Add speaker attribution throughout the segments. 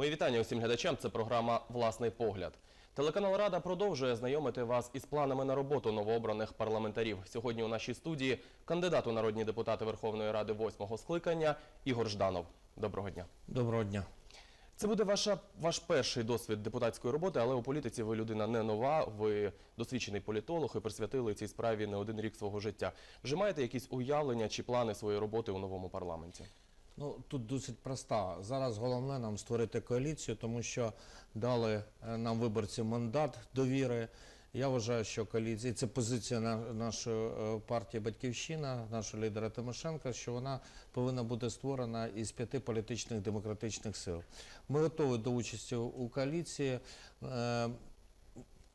Speaker 1: Мої вітання усім глядачам. Це програма Власний погляд. Телеканал Рада продовжує знайомити вас із планами на роботу новообраних парламентарів. Сьогодні у нашій студії кандидат у народні депутати Верховної Ради восьмого скликання Ігор Жданов. Доброго дня.
Speaker 2: Доброго дня.
Speaker 1: Це буде ваша ваш перший досвід депутатської роботи, але у політиці ви людина не нова. Ви досвідчений політолог і присвятили цій справі не один рік свого життя. Вже маєте якісь уявлення чи плани своєї роботи у новому парламенті?
Speaker 2: Ну тут досить проста. Зараз головне нам створити коаліцію, тому що дали е, нам виборці мандат довіри. Я вважаю, що коаліція це позиція на- нашої е, партії Батьківщина, нашого лідера Тимошенка, що вона повинна бути створена із п'яти політичних демократичних сил. Ми готові до участі у коаліції. Е,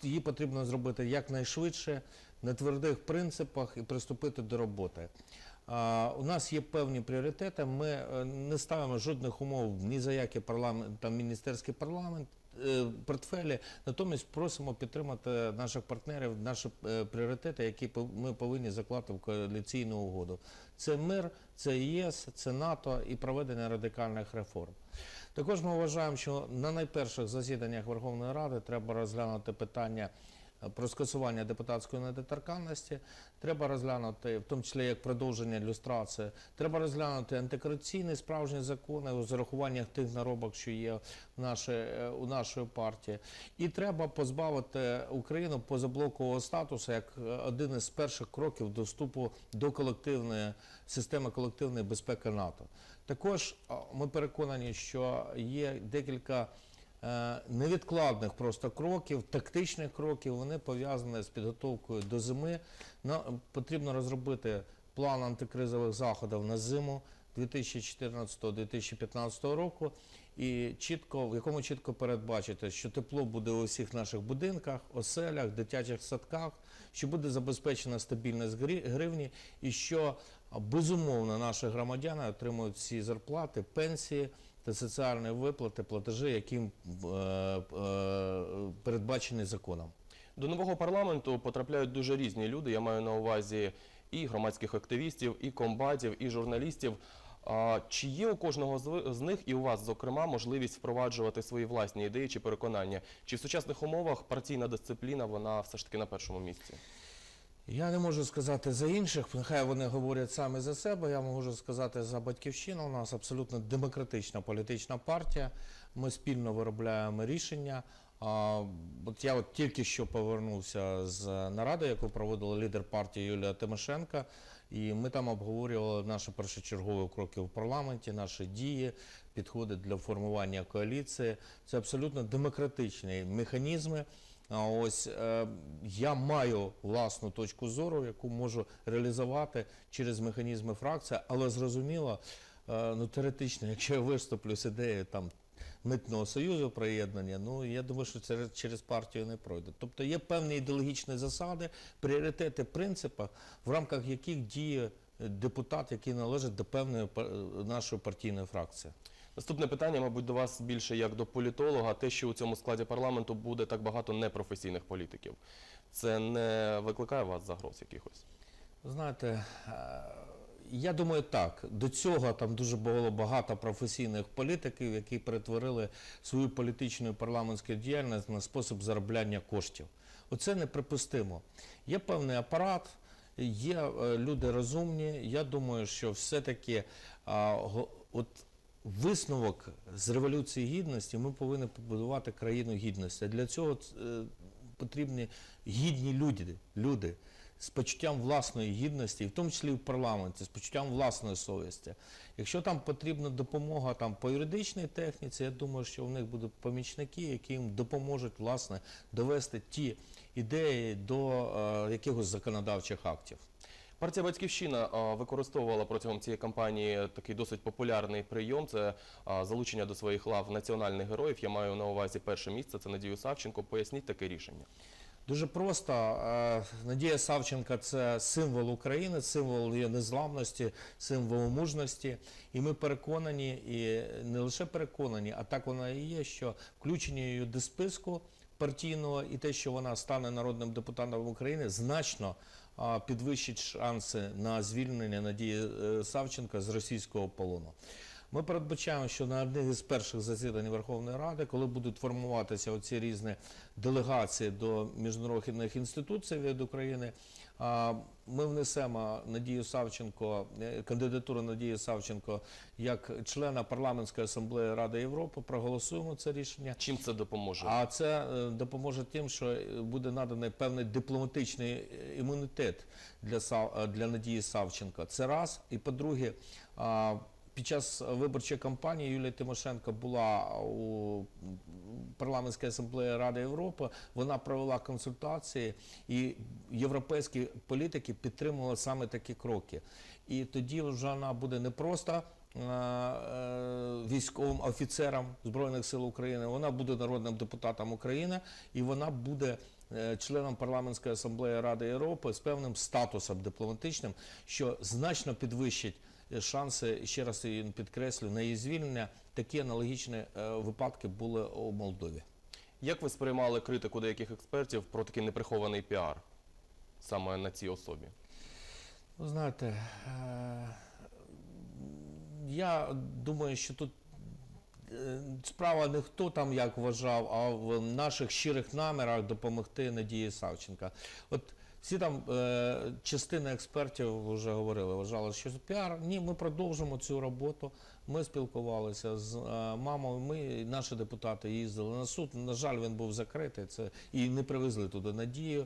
Speaker 2: Її потрібно зробити якнайшвидше, на твердих принципах і приступити до роботи. У нас є певні пріоритети. Ми е, не ставимо жодних умов ні за який парламент, там міністерський парламент. е, Портфелі, натомість просимо підтримати наших партнерів, наші е, пріоритети, які ми повинні заклати в коаліційну угоду. Це мир, це ЄС, це НАТО і проведення радикальних реформ. Також ми вважаємо, що на найперших засіданнях Верховної Ради треба розглянути питання про скасування депутатської недоторканності, треба розглянути, в тому числі як продовження люстрації, треба розглянути антикорупційні справжні закони з урахуванням тих наробок, що є в нашій, е, у нашої партії. І треба позбавити Україну позаблокового статусу як е, один із перших кроків до вступу до колективної системи колективної безпеки НАТО. Також ми переконані, що є декілька невідкладних просто кроків, тактичних кроків. Вони пов'язані з підготовкою до зими. На, потрібно розробити план антикризових заходів на зиму 2014-2015 року, і чітко, в якому чітко передбачити, що тепло буде у всіх наших будинках, оселях, дитячих садках, що буде забезпечена стабільність гривні, і що безумовно наші громадяни отримують всі зарплати, пенсії та соціальні виплати, платежі, які е, е, передбачені законом.
Speaker 1: До нового парламенту потрапляють дуже різні люди. Я маю на увазі і громадських активістів, і комбатів, і журналістів. Чи є у кожного з них і у вас, зокрема, можливість впроваджувати свої власні ідеї чи переконання? Чи в сучасних умовах партійна дисципліна вона все ж таки на першому місці?
Speaker 2: Я не можу сказати за інших, нехай вони говорять саме за себе. Я можу сказати за батьківщину. У нас абсолютно демократична політична партія. Ми спільно виробляємо рішення. А, от я от тільки що повернувся з наради, яку проводила лідер партії Юлія Тимошенка, і ми там обговорювали наші першочергові кроки в парламенті, наші дії, підходи для формування коаліції. Це абсолютно демократичні механізми. Ось е, я маю власну точку зору, яку можу реалізувати через механізми фракції, але зрозуміло, е, ну теоретично, якщо я виступлю з ідеєю там митного союзу приєднання, ну я думаю, що це через партію не пройде. Тобто є певні ідеологічні засади, пріоритети, принципи, в рамках яких діє депутат, який належить до певної нашої партійної фракції.
Speaker 1: Наступне питання, мабуть, до вас більше як до політолога. Те, що у цьому складі парламенту буде так багато непрофесійних політиків, це не викликає вас загроз якихось?
Speaker 2: Знаєте, е, я думаю, так. До цього там дуже було багато професійних політиків, які перетворили свою політичну і парламентську діяльність на спосіб заробляння коштів. Оце неприпустимо. Є певний апарат, є е, люди розумні. Я думаю, що все-таки а, от висновок з революції гідності ми повинні побудувати країну гідності. А Для цього е, потрібні гідні люди, люди з почуттям власної гідності, в тому числі в парламенті, з почуттям власної совісті. Якщо там потрібна допомога там, по юридичній техніці, я думаю, що в них будуть помічники, які їм допоможуть власне довести ті ідеї до е, якихось законодавчих актів.
Speaker 1: Партія Батьківщина використовувала протягом цієї кампанії такий досить популярний прийом. Це залучення до своїх лав національних героїв. Я маю на увазі перше місце. Це Надію Савченко. Поясніть таке рішення.
Speaker 2: Дуже просто. Надія Савченка це символ України, символ її незламності, символ мужності. І ми переконані, і не лише переконані, а так вона і є, що включення її до списку партійного і те, що вона стане народним депутатом України, значно підвищить шанси на звільнення Надії е, Савченка з російського полону. Ми передбачаємо, що на одних із перших засідань Верховної Ради, коли будуть формуватися оці різні делегації до міжнародних інституцій від України, ми внесемо Надію Савченко, е, кандидатуру Надії Савченко як члена парламентської асамблеї Ради Європи. Проголосуємо це рішення.
Speaker 1: Чим це допоможе?
Speaker 2: А це е, допоможе тим, що буде наданий певний дипломатичний е, імунітет для для Надії Савченко. Це раз. І по-друге, під час виборчої кампанії Юлія Тимошенко була у парламентській асамблеї Ради Європи. Вона провела консультації, і європейські політики підтримували саме такі кроки. І тоді вже вона буде не просто е, військовим офіцером Збройних сил України, вона буде народним депутатом України і вона буде е, членом парламентської асамблеї Ради Європи з певним статусом дипломатичним, що значно підвищить шанси, ще раз підкреслю, на її звільнення. Такі аналогічні е, випадки були у Молдові.
Speaker 1: Як ви сприймали критику деяких експертів про такий неприхований піар саме на цій особі?
Speaker 2: Ви знаєте, е, я думаю, що тут е, справа не хто там як вважав, а в наших щирих намірах допомогти Надії Савченка. От всі там е, частина експертів вже говорили, вважали, що піар. Ні, ми продовжимо цю роботу. Ми спілкувалися з е, мамою. Ми, наші депутати, їздили на суд. На жаль, він був закритий. Це і не привезли туди надію.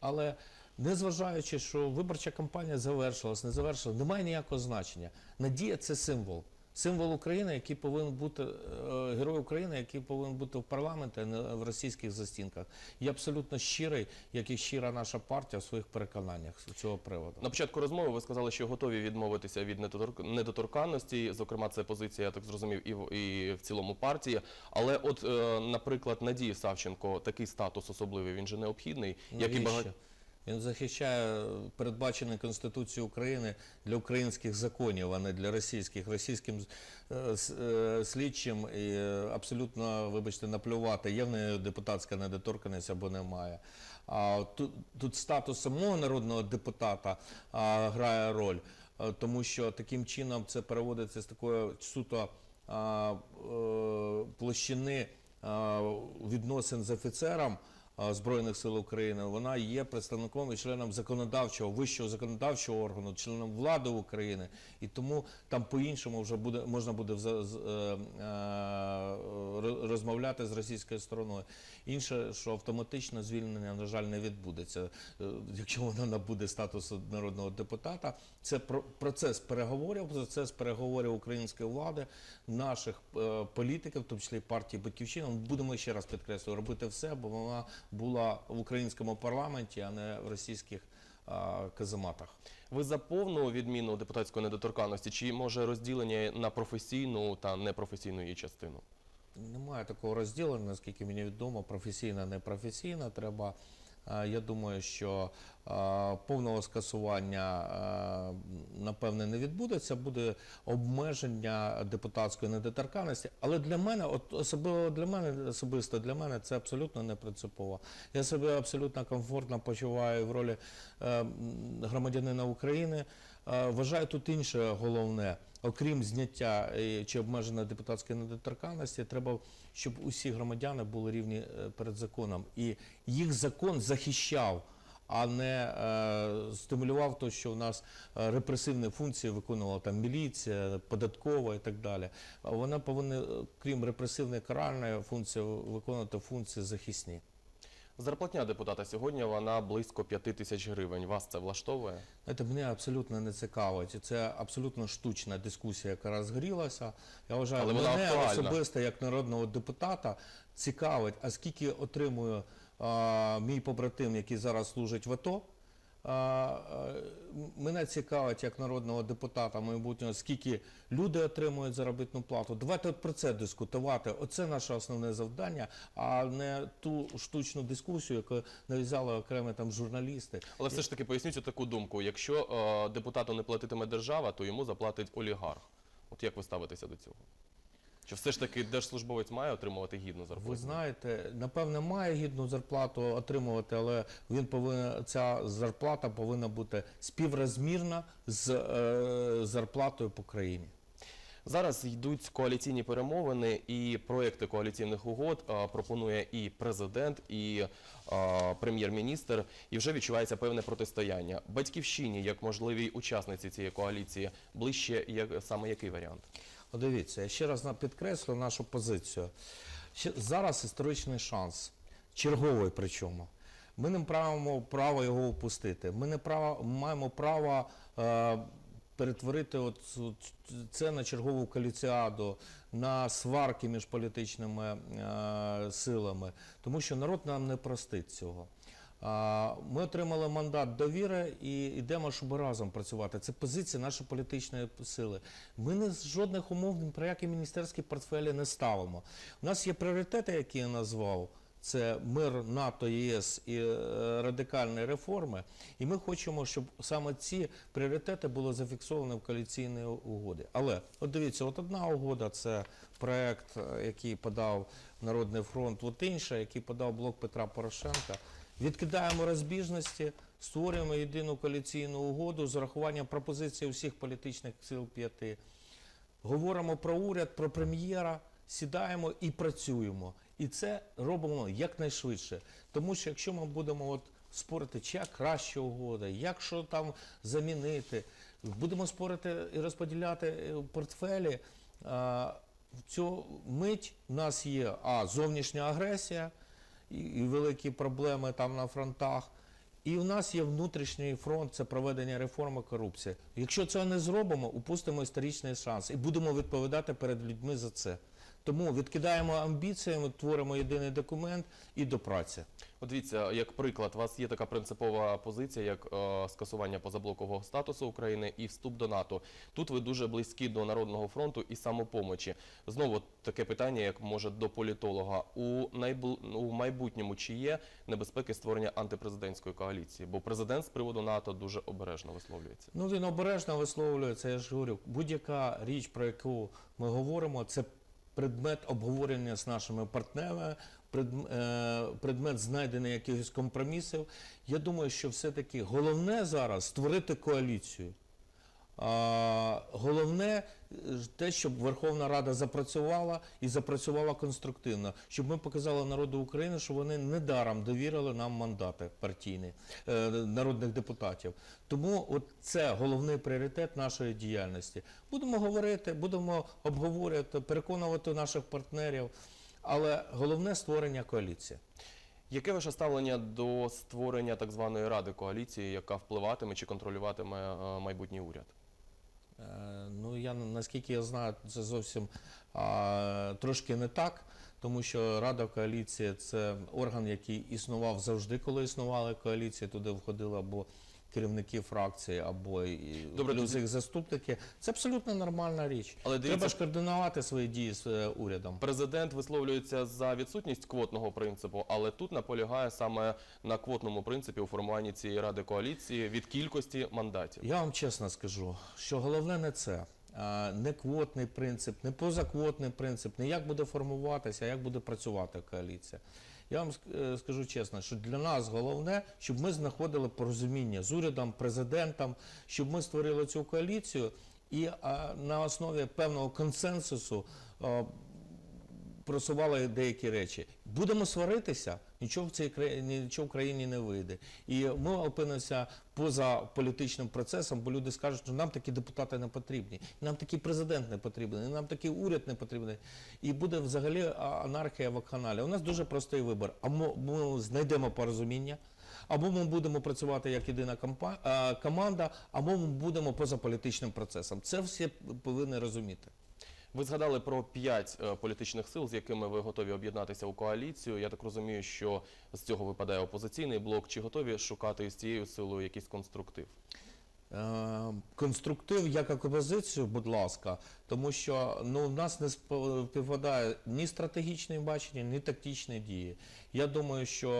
Speaker 2: Але незважаючи, що виборча кампанія завершилась, не завершилась, немає ніякого значення. Надія це символ. Символ України, який повинен бути е, герой України, який повинен бути в парламенті, а не в російських застінках. Я абсолютно щирий, як і щира наша партія в своїх переконаннях з цього приводу.
Speaker 1: На початку розмови ви сказали, що готові відмовитися від недоторк- недоторканності. Зокрема, це позиція, я так зрозумів, і в, і в цілому партії. Але, от, е, наприклад, Надії Савченко, такий статус особливий, він же необхідний, як і багато.
Speaker 2: Він захищає передбачений Конституцією України для українських законів, а не для російських. Російським е, е, слідчим і е, абсолютно, вибачте, наплювати, є в неї депутатська недоторканість або немає. А тут, тут статус самого народного депутата а, грає роль, е, тому що таким чином це переводиться з такої суто а, е, площини а, відносин з офіцером а, Збройних сил України, вона є представником і членом законодавчого, вищого законодавчого органу, членом влади України. І тому там по-іншому вже буде можна буде е, е, ро- розмовляти з російською стороною. Інше, що автоматично звільнення, на жаль, не відбудеться. Е, Якщо вона набуде статусу народного депутата, це про- процес переговорів, процес переговорів української влади, наших е, політиків, в тому числі партії Батьківщина. Будемо ще раз підкреслюю, робити все, бо вона була в українському парламенті, а не в російських казематах.
Speaker 1: Ви за повну відміну депутатської недоторканності, чи може розділення на професійну та непрофесійну її частину?
Speaker 2: Немає такого розділення, наскільки мені відомо, професійна, непрофесійна. Треба. Е, Я думаю, що е, повного скасування е, напевне не відбудеться, буде обмеження депутатської недоторканності. Але для мене, от особливо для мене, особисто для мене, це абсолютно не принципово. Я себе абсолютно комфортно почуваю в ролі громадянина України. Вважаю тут інше головне. Окрім зняття е, чи обмеження депутатської недоторканності, треба, щоб усі громадяни були рівні е, перед законом. І їх закон захищав, а не е, стимулював те, що у нас е, репресивні функції виконувала там міліція, податкова і так далі. Вона повинна, крім репресивної каральної функції, виконувати функції захисні.
Speaker 1: Зарплатня депутата сьогодні вона близько 5 тисяч гривень. Вас це влаштовує?
Speaker 2: Знаєте, мене абсолютно не цікавить. Це абсолютно штучна дискусія, яка розгорілася. Я вважаю,
Speaker 1: Але вона
Speaker 2: мене
Speaker 1: актуальна.
Speaker 2: особисто як народного депутата цікавить, а скільки отримує а, мій побратим, який зараз служить в АТО. Мене цікавить як народного депутата майбутнього, скільки люди отримують заробітну плату. Давайте от про це дискутувати. Оце наше основне завдання, а не ту штучну дискусію, яку нав'язали окремі там журналісти.
Speaker 1: Але все ж таки поясніть таку думку: якщо е, депутату не платитиме держава, то йому заплатить олігарх. От як ви ставитеся до цього? Чи все ж таки держслужбовець має отримувати гідну зарплату?
Speaker 2: Ви знаєте, напевне, має гідну зарплату отримувати, але він повинен ця зарплата повинна бути співрозмірна з е, зарплатою по країні.
Speaker 1: Зараз йдуть коаліційні перемовини і проекти коаліційних угод а, пропонує і президент, і прем'єр-міністр, і вже відчувається певне протистояння. Батьківщині, як можливій учасниці цієї коаліції, ближче як саме який варіант?
Speaker 2: Дивіться, я ще раз підкреслю нашу позицію. Зараз історичний шанс, черговий причому. Ми не маємо права його упустити. Ми не право, маємо право е, перетворити от, це на чергову коаліціаду, на сварки між політичними е, силами, тому що народ нам не простить цього. Ми отримали мандат довіри і йдемо, щоб разом працювати. Це позиція нашої політичної сили. Ми не з жодних умов про які міністерські портфелі не ставимо. У нас є пріоритети, які я назвав. Це мир НАТО, ЄС і е, радикальні реформи. І ми хочемо, щоб саме ці пріоритети були зафіксовані в коаліційній угоді. Але от дивіться, от одна угода це проект, е, який подав Народний фронт, от інша, який подав блок Петра Порошенка. Відкидаємо розбіжності, створюємо єдину коаліційну угоду з урахуванням пропозицій усіх політичних сил п'яти. Говоримо про уряд, про прем'єра, сідаємо і працюємо. І це робимо якнайшвидше. Тому що якщо ми будемо от спорити, чия краща угода, як що там замінити, будемо спорити і розподіляти е, портфелі. В цю мить у нас є а, зовнішня агресія і, великі проблеми там на фронтах. І в нас є внутрішній фронт, це проведення реформи корупції. Якщо цього не зробимо, упустимо історичний шанс і будемо відповідати перед людьми за це. Тому відкидаємо амбіціями, творимо єдиний документ і до праці.
Speaker 1: От дивіться, як приклад, у вас є така принципова позиція, як е, скасування позаблокового статусу України і вступ до НАТО. Тут ви дуже близькі до Народного фронту і самопомочі. Знову таке питання, як може до політолога. У, найбл... у майбутньому чи є небезпеки створення антипрезидентської коаліції? Бо президент з приводу НАТО дуже обережно висловлюється.
Speaker 2: Ну він обережно висловлюється. Я ж говорю, будь-яка річ, про яку ми говоримо, це предмет обговорення з нашими партнерами, е, предмет знайдення якихось компромісів. Я думаю, що все-таки головне зараз створити коаліцію. Головне е, те, щоб Верховна Рада запрацювала і запрацювала конструктивно, щоб ми показали народу України, що вони недаром довірили нам мандати партійні е, народних депутатів. Тому от це головний пріоритет нашої діяльності. Будемо говорити, будемо обговорювати, переконувати наших партнерів, але головне створення коаліції.
Speaker 1: Яке ваше ставлення до створення так званої ради коаліції, яка впливатиме чи контролюватиме е, майбутній уряд?
Speaker 2: Е, Ну, я наскільки я знаю, це зовсім а, трошки не так, тому що Рада коаліції це орган, який існував завжди, коли існували коаліції. Туди входили або керівники фракції, або і
Speaker 1: Добре,
Speaker 2: плюс їх заступники. Це абсолютно нормальна річ.
Speaker 1: Але
Speaker 2: Треба
Speaker 1: дивіться,
Speaker 2: ж координувати свої дії з е, урядом.
Speaker 1: Президент висловлюється за відсутність квотного принципу, але тут наполягає саме на квотному принципі у формуванні цієї ради коаліції від кількості мандатів.
Speaker 2: Я вам чесно скажу, що головне не це. а, Не квотний принцип, не позаквотний принцип, не як буде формуватися, а як буде працювати коаліція. Я вам е, скажу чесно, що для нас головне, щоб ми знаходили порозуміння з урядом, президентом, щоб ми створили цю коаліцію. І на основі певного консенсусу а, просували деякі речі. Будемо сваритися, нічого в цій країні, нічого в країні не вийде. І ми опинимося поза політичним процесом, бо люди скажуть, що нам такі депутати не потрібні, нам такий президент не потрібен, нам такий уряд не потрібен. І буде взагалі анархія в каналі. У нас дуже простий вибір. Або ми знайдемо порозуміння. Або ми будемо працювати як єдина команда, або ми будемо поза політичним процесом. Це всі повинні розуміти.
Speaker 1: Ви згадали про п'ять е, політичних сил, з якими ви готові об'єднатися у коаліцію. Я так розумію, що з цього випадає опозиційний блок. Чи готові шукати з цією силою якийсь конструктив?
Speaker 2: Е, Конструктив як опозицію, будь ласка, тому що ну, в нас не співпадає ні стратегічне бачення, ні тактичні дії. Я думаю, що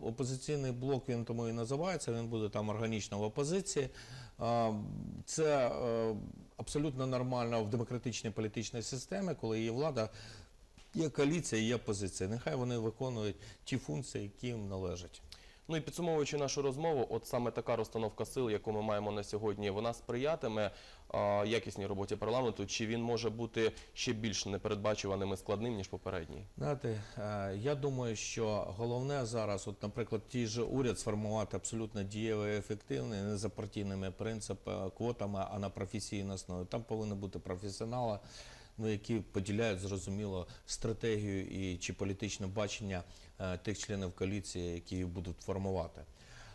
Speaker 2: опозиційний блок він тому і називається, він буде там органічно в опозиції. Е, Це абсолютно нормально в демократичній політичній системі, коли є влада, є коаліція, є позиція. Нехай вони виконують ті функції, які їм належать.
Speaker 1: Ну і підсумовуючи нашу розмову, от саме така розстановка сил, яку ми маємо на сьогодні, вона сприятиме а, якісній роботі парламенту, чи він може бути ще більш непередбачуваним і складним ніж попередній?
Speaker 2: Знаєте, е, я думаю, що головне зараз, от, наприклад, ті ж уряд сформувати абсолютно дієвий і ефективний, не за партійними принципами, квотами, а на професійній основі. Там повинні бути професіонали, ну, які поділяють зрозуміло стратегію і чи політичне бачення е, тих членів коаліції, які їх будуть формувати.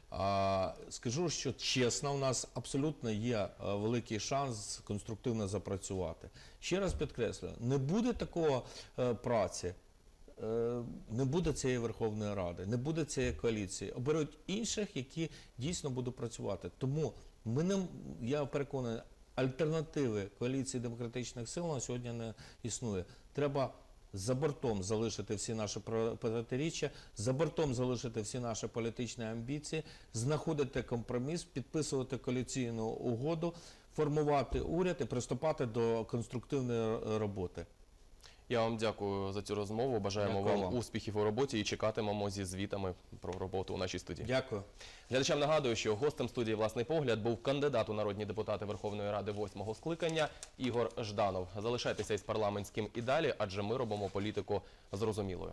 Speaker 2: А, скажу, що чесно, у нас абсолютно є е, великий шанс конструктивно запрацювати. Ще раз підкреслюю, не буде такого е, праці, не буде цієї Верховної Ради, не буде цієї коаліції. Оберуть інших, які дійсно будуть працювати. Тому ми не, я переконаний, альтернативи коаліції демократичних сил на сьогодні не існує. Треба за бортом залишити всі наші про- протиріччя, за бортом залишити всі наші політичні амбіції, знаходити компроміс, підписувати коаліційну угоду, формувати уряд і приступати до конструктивної роботи.
Speaker 1: Я вам дякую за цю розмову. Бажаємо
Speaker 2: Дякую
Speaker 1: вам
Speaker 2: вам.
Speaker 1: успіхів у роботі і чекатимемо зі звітами про роботу у нашій студії.
Speaker 2: Дякую.
Speaker 1: Глядачам нагадую, що гостем студії власний погляд був кандидат у народні депутати Верховної Ради восьмого скликання Ігор Жданов. Залишайтеся із парламентським і далі, адже ми робимо політику зрозумілою.